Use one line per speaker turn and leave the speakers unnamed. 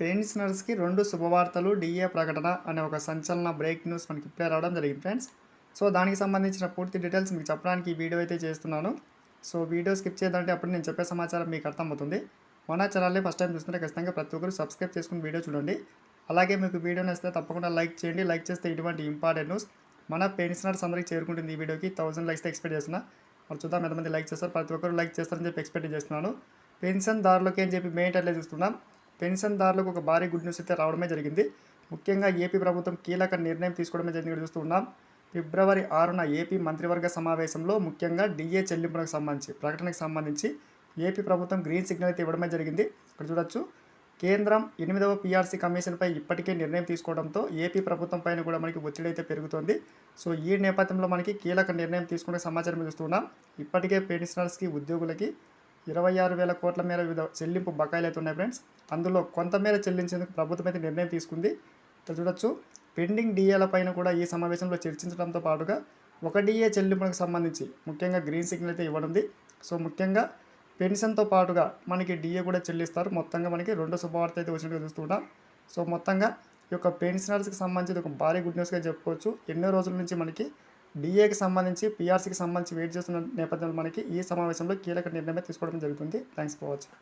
పెన్షనర్స్కి రెండు శుభవార్తలు డిఏ ప్రకటన అనే ఒక సంచలన బ్రేక్ న్యూస్ మనకి ఇప్పుడే రావడం జరిగింది ఫ్రెండ్స్. సో దానికి సంబంధించిన పూర్తి డీటెయిల్స్ మీకు చెప్పడానికి ఈ వీడియో అయితే చేస్తున్నాను. సో వీడియో స్కిప్ చేయదంటే అప్పుడు నేను చెప్పే సమాచారం మీకు అర్థమవుతుంది. మన ఛానల్ని ఫస్ట్ టైం చూస్తుంటే ఖచ్చితంగా ప్రతి ఒక్కరు సబ్స్క్రైబ్ చేసుకుని వీడియో చూడండి. అలాగే మీకు వీడియో నచ్చితే తప్పకుండా లైక్ చేయండి. లైక్ చేస్తే ఇటువంటి ఇంపార్టెంట్ న్యూస్ మన పెన్షనర్స్ అందరికీ చేరుకుంటుంది ఈ వీడియోకి. థౌసండ్ లైక్స్ ఎక్స్పెక్ట్ చేస్తున్నా. మరి చూద్దాం ఎంతమంది లైక్ చేస్తారు. ప్రతి ఒక్కరు లైక్ చేస్తారని చెప్పి ఎక్స్పెక్ట్ చేస్తున్నాను. పెన్షన్దారులకి అని చెప్పి మెయిన్ అట్లే చూస్తున్నాం. పెన్షన్దారులకు ఒక భారీ గుడ్ న్యూస్ అయితే రావడమే జరిగింది. ముఖ్యంగా ఏపీ ప్రభుత్వం కీలక నిర్ణయం తీసుకోవడమే జరిగింది ఇక్కడ చూస్తున్నాం ఫిబ్రవరి ఆరున ఏపీ మంత్రివర్గ సమావేశంలో ముఖ్యంగా డిఏ చెల్లింపులకు సంబంధించి ప్రకటనకు సంబంధించి ఏపీ ప్రభుత్వం గ్రీన్ సిగ్నల్ అయితే ఇవ్వడమే జరిగింది. ఇక్కడ చూడొచ్చు. కేంద్రం ఎనిమిదవ పీఆర్సీ కమిషన్పై ఇప్పటికే నిర్ణయం తీసుకోవడంతో ఏపీ ప్రభుత్వం పైన కూడా మనకి ఒత్తిడి అయితే పెరుగుతుంది. సో ఈ నేపథ్యంలో మనకి కీలక నిర్ణయం తీసుకునే సమాచారం చూస్తున్నాం ఇప్పటికే పెన్షనర్స్కి ఉద్యోగులకి ఇరవై ఆరు వేల కోట్ల మేర వివిధ చెల్లింపు బకాయిలు అయితే ఉన్నాయి ఫ్రెండ్స్. అందులో కొంతమేర చెల్లించేందుకు ప్రభుత్వం అయితే నిర్ణయం తీసుకుంది. ఇక్కడ చూడొచ్చు. పెండింగ్ డిఏల పైన కూడా ఈ సమావేశంలో చర్చించడంతో పాటుగా ఒక డిఏ చెల్లింపులకు సంబంధించి ముఖ్యంగా గ్రీన్ సిగ్నల్ అయితే ఇవ్వనుంది. సో ముఖ్యంగా పెన్షన్తో పాటుగా మనకి డిఏ కూడా చెల్లిస్తారు. మొత్తంగా మనకి రెండు శుభవార్త అయితే వచ్చినట్టుగా చూస్తుంటాం సో మొత్తంగా ఈ యొక్క పెన్షనర్స్కి సంబంధించి ఒక భారీ గుడ్ న్యూస్గా చెప్పుకోవచ్చు. ఎన్నో రోజుల నుంచి మనకి డిఏకి సంబంధించి పీఆర్సీకి సంబంధించి వెయిట్ చేస్తున్న నేపథ్యంలో మనకి ఈ సమావేశంలో కీలక నిర్ణయం తీసుకోవడం జరుగుతుంది. Thanks for watching.